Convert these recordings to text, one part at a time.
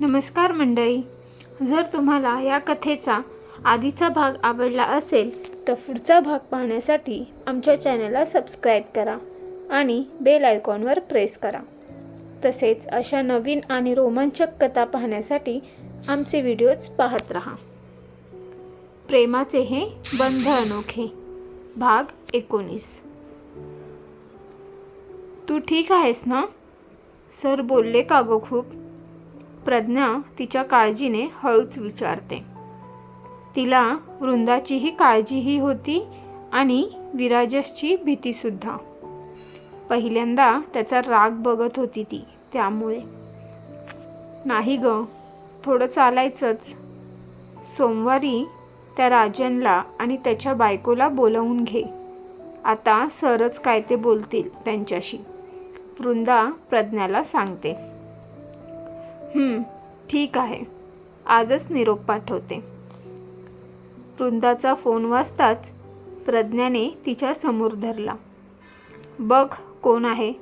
नमस्कार मंडळी. जर तुम्हाला या कथेचा आधीचा भाग आवडला असेल तर पुढचा भाग पाहण्यासाठी आमच्या चॅनलला सबस्क्राईब करा आणि बेल आयकॉनवर प्रेस करा. तसेच अशा नवीन आणि रोमांचक कथा पाहण्यासाठी आमचे व्हिडिओज पाहत राहा. प्रेमाचे हे बंध अनोखे. भाग एकोणीस. तू ठीक आहेस ना? सर बोलले का गो खूप प्रज्ञा तिच्या काळजीने हळूच विचारते. तिला वृंदाचीही काळजीही होती आणि विराजसची भीतीसुद्धा. पहिल्यांदा त्याचा राग बघत होती ती त्यामुळे. नाही ग थोडं चालायचंच. सोमवारी त्या राजनला आणि त्याच्या बायकोला बोलवून घे. आता सरच काय ते बोलतील त्यांच्याशी वृंदा प्रज्ञाला सांगते. ठीक आहे. आजच निरोप पाठवते. वृंदाचा फोन वाजताच प्रज्ञाने तिच्या समोर धरला. बघ कोण आहे.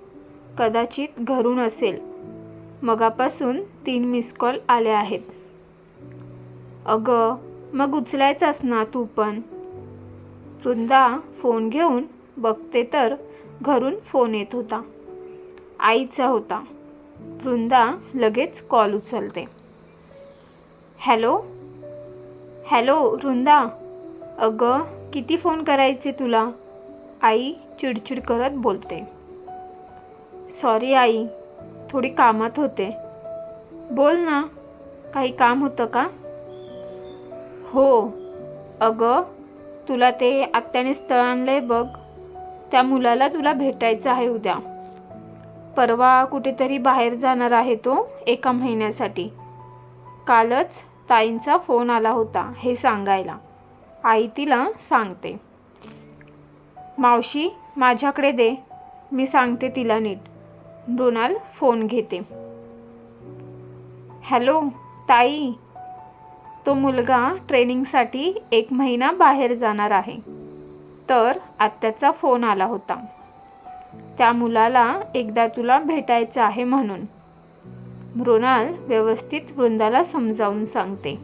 कदाचित घरून असेल. मगापासून तीन मिस कॉल आले आहेत. अगं मग उचलायचास ना तू पण? वृंदा फोन घेऊन बघते तर घरून फोन येत होता. आईचा होता. वृंदा लगेच कॉल उचलते. Hello hello Vrinda? अगं किती फोन करायचे तुला? आई चिडचिड करत बोलते. सॉरी आई थोडी कामात होते. बोल ना काही काम होतं का? हो. अगं तुला ते आत्याने स्थळ आणलंय बघ. त्या मुलाला तुला भेटायचं आहे उद्या. परवा कुठेतरी बाहेर जाणार आहे तो एका महिन्यासाठी. कालच ताईंचा फोन आला होता हे सांगायला. आई तिला सांगते. मावशी माझ्याकडे दे. मी सांगते तिला नीट. मृणाल फोन घेते. हॅलो ताई. तो मुलगा ट्रेनिंगसाठी एक महिना बाहेर जाणार आहे. तर आत्याचा फोन आला होता. त्या मुलाला एकदा तुला भेटायचं आहे म्हणून. मृणाल व्यवस्थित वृंदाला समजावून सांगते.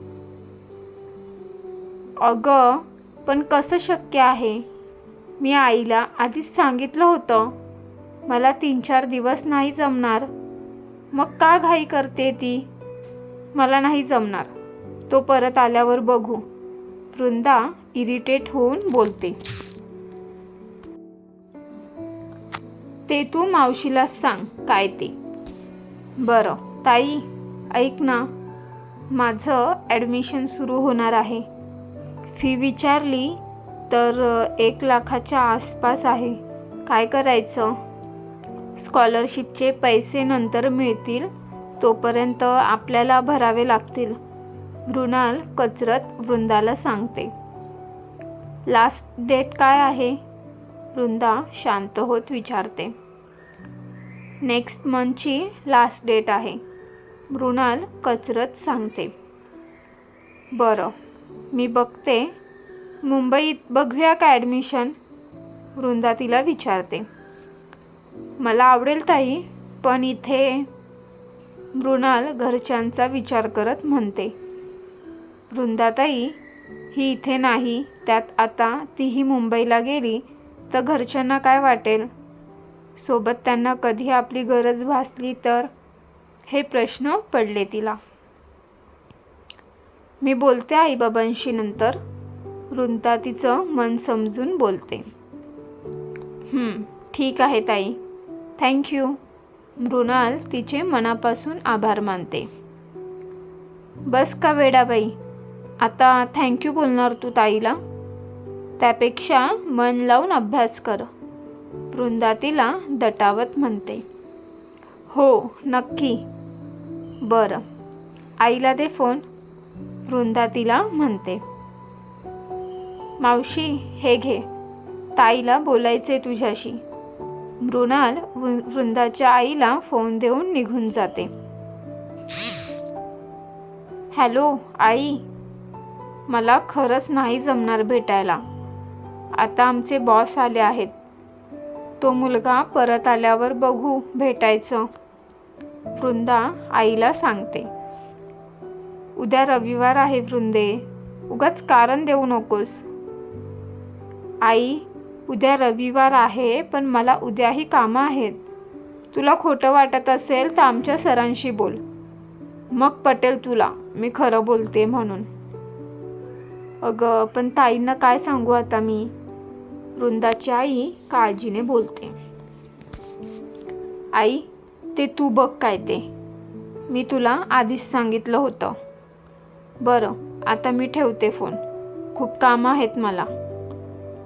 अगं पण कसं शक्य आहे? मी आईला आधीच सांगितलं होतं. मला तीन चार दिवस नाही जमणार. मग का घाई करते ती? मला नाही जमणार. तो परत आल्यावर बघू. वृंदा इरिटेट होऊन बोलते. ते तू मावशीला सांग काय ते. बरं ताई ऐक ना. माझं ॲडमिशन सुरू होणार आहे. फी विचारली तर एक लाखाच्या आसपास आहे. काय करायचं? स्कॉलरशिपचे पैसे नंतर मिळतील तोपर्यंत आपल्याला भरावे लागतील. मृणाल कचरत वृंदाला सांगते. लास्ट डेट काय आहे? वृंदा शांत होत विचारते. नेक्स्ट मंथची लास्ट डेट आहे. मृणाल कचरत सांगते. बरं मी बघते. मुंबईत बघूया का ॲडमिशन वृंदा तिला विचारते. मला आवडेल ताई पण इथे मृणाल घरच्यांचा विचार करत म्हणते. वृंदाताई ही इथे नाही त्यात आता तीही मुंबईला गेली तर घरच्यांना काय वाटेल? सोबत त्यांना कधी आपली गरज भासली तर? हे प्रश्न पडले तिला. मी बोलते आईबाबांशी नंतर वृंदा तिचं मन समजून बोलते. ठीक आहे ताई. थँक्यू मृणाल तिचे मनापासून आभार मानते. बस का वेडाबाई? आता थँक्यू बोलणार तू ताईला. त्यापेक्षा मन लावून अभ्यास कर. वृंदा तिला दटावत म्हणते. हो नक्की. बरं. आईला दे फोन. वृंदा तिला म्हणते. मावशी हे घे. ताईला बोलायचे तुझ्याशी. मृणाल वृ- वृंदाच्या आईला फोन देऊन निघून जाते. हॅलो आई. मला खरंच नाही जमणार भेटायला. आता आमचे बॉस आले आहेत. तो मुलगा परत आल्यावर बघू भेटायचं. वृंदा आईला सांगते. उद्या रविवार आहे वृंदे उगाच कारण देऊ नकोस. आई उद्या रविवार आहे पण मला उद्याही कामं आहेत. तुला खोटं वाटत असेल तर आमच्या सरांशी बोल. मग पटेल तुला मी खरं बोलते म्हणून. अगं पण ताईंना काय सांगू आता मी? वृंदाची आई काळजीने बोलते. आई ते तू बघ काय ते. मी तुला आधीच सांगितलं होतं. बरं आता मी ठेवते फोन. खूप कामं आहेत मला.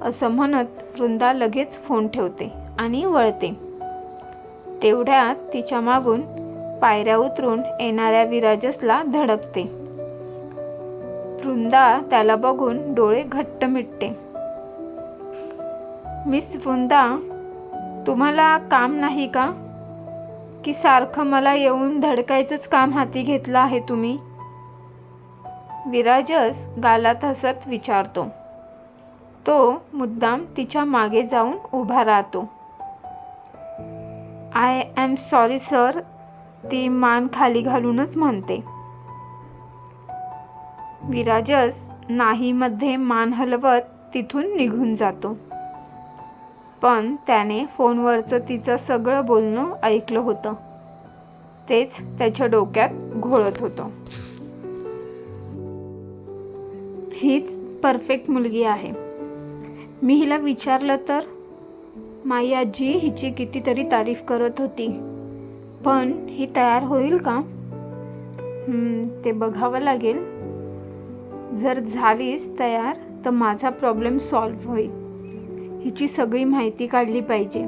असं म्हणत वृंदा लगेच फोन ठेवते आणि वळते. तेवढ्यात तिच्या मागून पायऱ्या उतरून येणाऱ्या विराजसला धडकते. वृंदा त्याला बघून डोळे घट्ट मिटते. मिस वृंदा तुम्हाला काम नाही का? की सारखं मला येऊन धडकायचंच काम हाती घेतलं आहे तुम्ही? विराजस गालात हसत विचारतो. तो मुद्दाम तिच्यामागे जाऊन उभा राहतो. आय एम सॉरी सर ती मान खाली घालूनच म्हणते. विराजस नाहीमध्ये मान हलवत तिथून निघून जातो. पण त्याने फोनवरचं तिचं सगळं बोलणं ऐकलं होतं. तेच त्याच्या डोक्यात घोळत होतं. हीच परफेक्ट मुलगी आहे. मी हिला विचारलं तर माई आजी हिची कितीतरी तारीफ करत होती पण ही तयार होईल का? ते बघावं लागेल. जर झालीच तयार तर माझा प्रॉब्लेम सॉल्व्ह होईल. हिची सगळी माहिती काढली पाहिजे.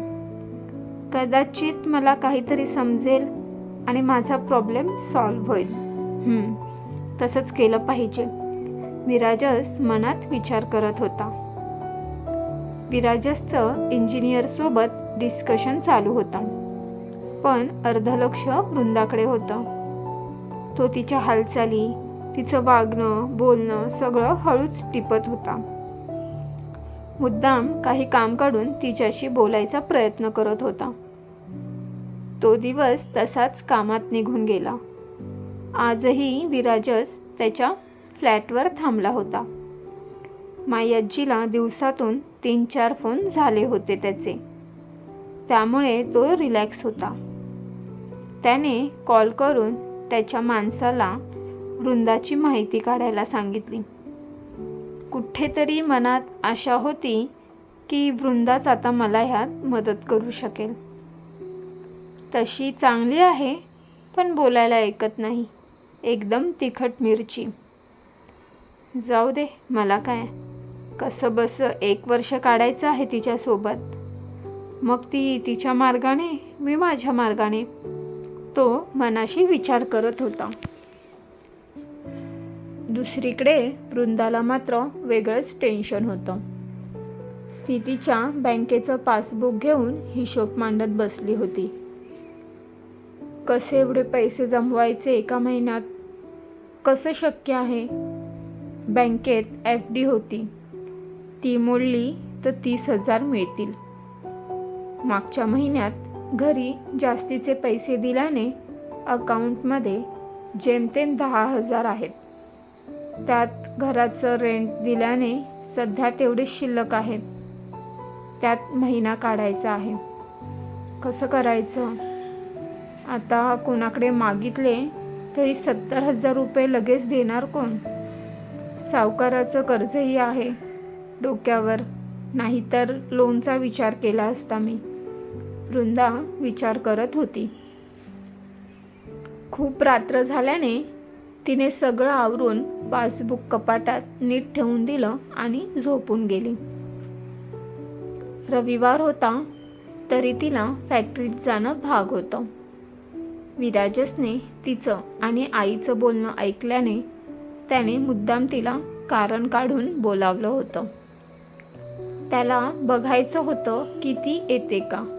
कदाचित मला काहीतरी समजेल आणि माझा प्रॉब्लेम सॉल्व्ह होईल. तसंच केलं पाहिजे. विराजस मनात विचार करत होता. विराजसचं इंजिनियरसोबत डिस्कशन चालू होतं. पण अर्धलक्ष वृंदाकडे होतं. तो तिच्या हालचाली तिचं वागणं बोलणं सगळं हळूच टिपत होता. मुद्दाम काही काम काढून तिच्याशी बोलायचा प्रयत्न करत होता. तो दिवस तसाच कामात निघून गेला. आजही विराजस त्याच्या फ्लॅटवर थांबला होता. मायाजीला दिवसातून तीन चार फोन झाले होते त्याचे. त्यामुळे तो रिलॅक्स होता. त्याने कॉल करून त्याच्या माणसाला वृंदाची माहिती काढायला सांगितली. कुठेतरी मनात आशा होती की वृंदाच आता मला ह्यात मदत करू शकेल. तशी चांगली आहे पण बोलायला ऐकत नाही. एकदम तिखट मिरची. जाऊ दे मला काय? कसं बस एक वर्ष काढायचं आहे तिच्यासोबत मग ती तिच्या मार्गाने मी माझ्या मार्गाने तो मनाशी विचार करत होता. दुसरीकडे वृंदाला मात्र वेगळंच टेन्शन होतं. ती तिच्या बँकेचं पासबुक घेऊन हिशोब मांडत बसली होती. कसे एवढे पैसे जमवायचे एका महिन्यात? कसं शक्य आहे? बँकेत एफ डी होती. ती मोडली तर तीस हजार मिळतील. मागच्या महिन्यात घरी जास्तीचे पैसे दिल्याने अकाउंटमध्ये जेमतेम दहा हजार आहेत. त्यात घराचं रेंट दिल्याने सध्या तेवढे शिल्लक आहेत त्यात महिना काढायचा आहे. कसं करायचं? आता कोणाकडे मागितले तरी सत्तर हजार रुपये लगेच देणार कोण? सावकाराचं कर्जही आहे डोक्यावर. नाहीतर लोनचा विचार केला असता मी. वृंदा विचार करत होती. खूप रात्र झाल्याने तिने सगळं आवरून पासबुक कपाटात नीट ठेवून दिलं आणि झोपून गेली. रविवार होता तरी तिला फॅक्टरीत जाणं भाग होतं. विराजसने तिचं आणि आईचं बोलणं ऐकल्याने त्याने मुद्दाम तिला कारण काढून बोलावलं होतं. त्याला बघायचं होतं की ती येते का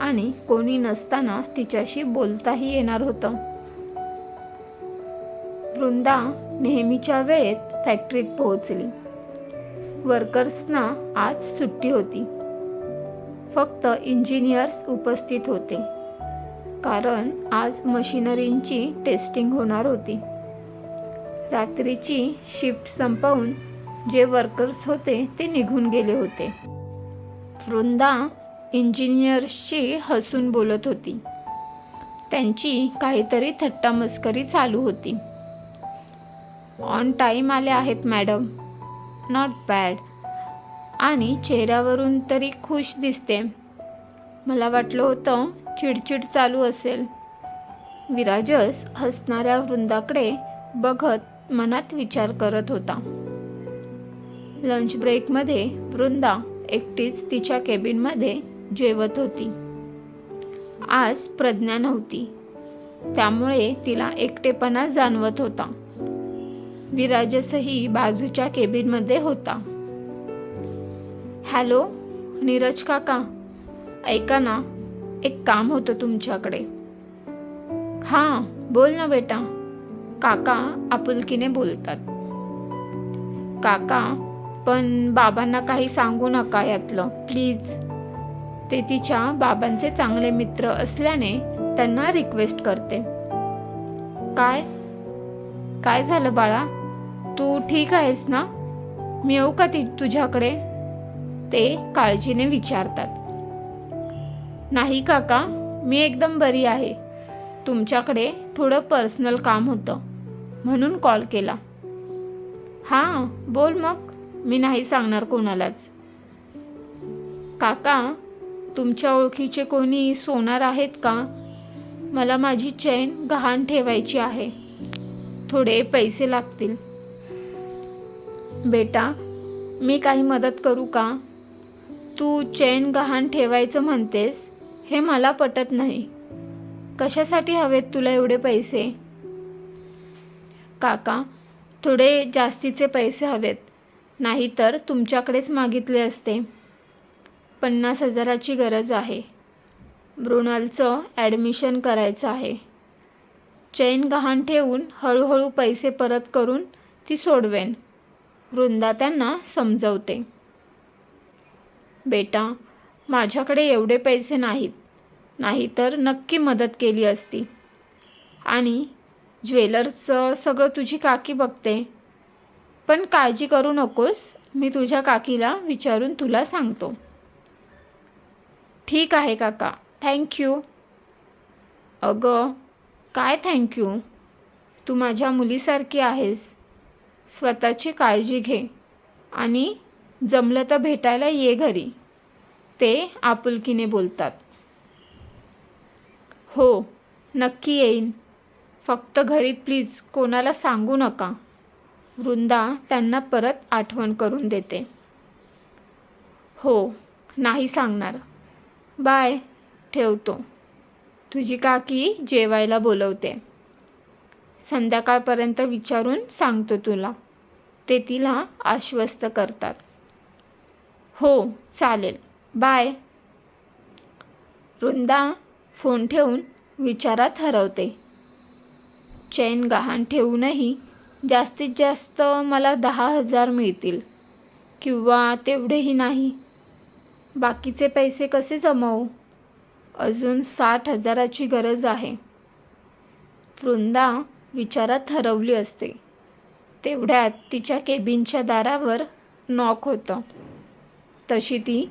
आणि कोणी नसताना तिच्याशी बोलताही येणार होतं. वृंदा नेहमीच्या वेळेत फॅक्टरीत पोहोचली. वर्कर्सना आज सुट्टी होती. फक्त इंजिनियर्स उपस्थित होते. कारण आज मशिनरींची टेस्टिंग होणार होती. रात्रीची शिफ्ट संपवून जे वर्कर्स होते ते निघून गेले होते. वृंदा इंजिनियर्सशी हसून बोलत होती. त्यांची काहीतरी थट्टामस्करी चालू होती. ऑन टाईम आले आहेत मॅडम नॉट बॅड आणि चेहऱ्यावरून तरी खुश दिसते. मला वाटलं होतं चिडचिड चालू असेल. विराजस हसणाऱ्या वृंदाकडे बघत मनात विचार करत होता. लंच ब्रेकमध्ये वृंदा एकटीच तिच्या केबिनमध्ये जेवत होती. आज प्रज्ञा नव्हती. त्यामुळे तिला एकटेपणा जाणवत होता. विराजसही बाजूच्या केबिनमध्ये होता. हॅलो नीरज काका ऐका ना एक काम होतं तुमच्याकडे. हां बोल ना बेटा. काका आपुलकीने बोलतात. काका पण बाबांना काही सांगू नका यातलं प्लीज. ते तिच्या बाबांचे चांगले मित्र असल्याने त्यांना रिक्वेस्ट करते. काय? काय झालं बाळा? तू ठीक आहेस ना? मी येऊ का ती तुझ्याकडे? ते काळजीने विचारतात. नाही काका मी एकदम बरी आहे. तुमच्याकडे थोडं पर्सनल काम होतं म्हणून कॉल केला. हां बोल मग. मी नाही सांगणार कोणालाच. काका तुमच्या ओळखीचे कोणी सोनार आहेत का? मला माझी चैन गहाण ठेवायची आहे. थोडे पैसे लागतील. बेटा मी काही मदत करू का? तू चैन गहाण ठेवायचं म्हणतेस हे मला पटत नाही. कशासाठी हवेत तुला एवढे पैसे? काका थोडे जास्तीचे पैसे हवेत नाहीतर तुमच्याकडेच मागितले असते. पन्नास हजाराची गरज आहे. मृणालचं ॲडमिशन करायचं आहे. चैन गहाण ठेवून हळूहळू पैसे परत करून ती सोडवेन. वृंदा त्यांना समजवते. बेटा माझ्याकडे एवढे पैसे नाहीत. नाहीतर नक्की मदत केली असती. आणि ज्वेलर्सचं सगळं तुझी काकी बघते. पण काळजी करू नकोस मी तुझ्या काकीला विचारून तुला सांगतो. ठीक आहे काका थँक्यू अगं काय थँक्यू तू माझ्या मुलीसारखी आहेस. स्वतःची काळजी घे आणि जमलं तर भेटायला ये घरी. ते आपुलकीने बोलतात. हो नक्की येईन. फक्त घरी प्लीज कोणाला सांगू नका. वृंदा त्यांना परत आठवण करून देते. हो नाही सांगणार. बाय ठेवतो. तुझी काकी जेवायला बोलवते. संध्याकाळपर्यंत विचारून सांगतो तुला. ते तिला आश्वस्त करतात. हो चालेल. बाय. वृंदा फोन ठेवून विचारात हरवते. चैन गहाण ठेवूनही जास्तीत जास्त मला दहा हजार मिळतील किंवा तेवढेही नाही. बाकीचे पैसे कसे जमवू? अजून साठ हजाराची गरज आहे. वृंदा विचारात हरवली असते. तेवढ्यात तिच्या केबिनच्या दारावर नॉक होतं. तशी ती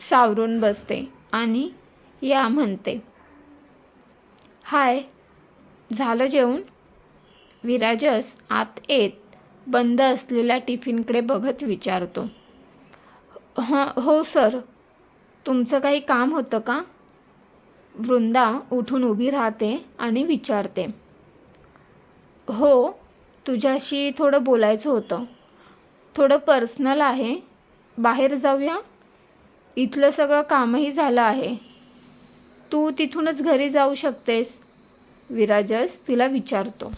सावरून बसते आणि या म्हणते हाय झालं जेवण? विराजस आत येत बंद असलेल्या टिफिनकडे बघत विचारतो हां हो सर तुमचं काही काम होतं का? वृंदा उठून उभी राहते आणि विचारते हो तुझ्याशी थोडं बोलायचं होतं. थोडं पर्सनल आहे. बाहेर जाऊया. इथलं सगळं कामही झालं आहे. तू तिथूनच घरी जाऊ शकतेस. विराजस तिला विचारतो.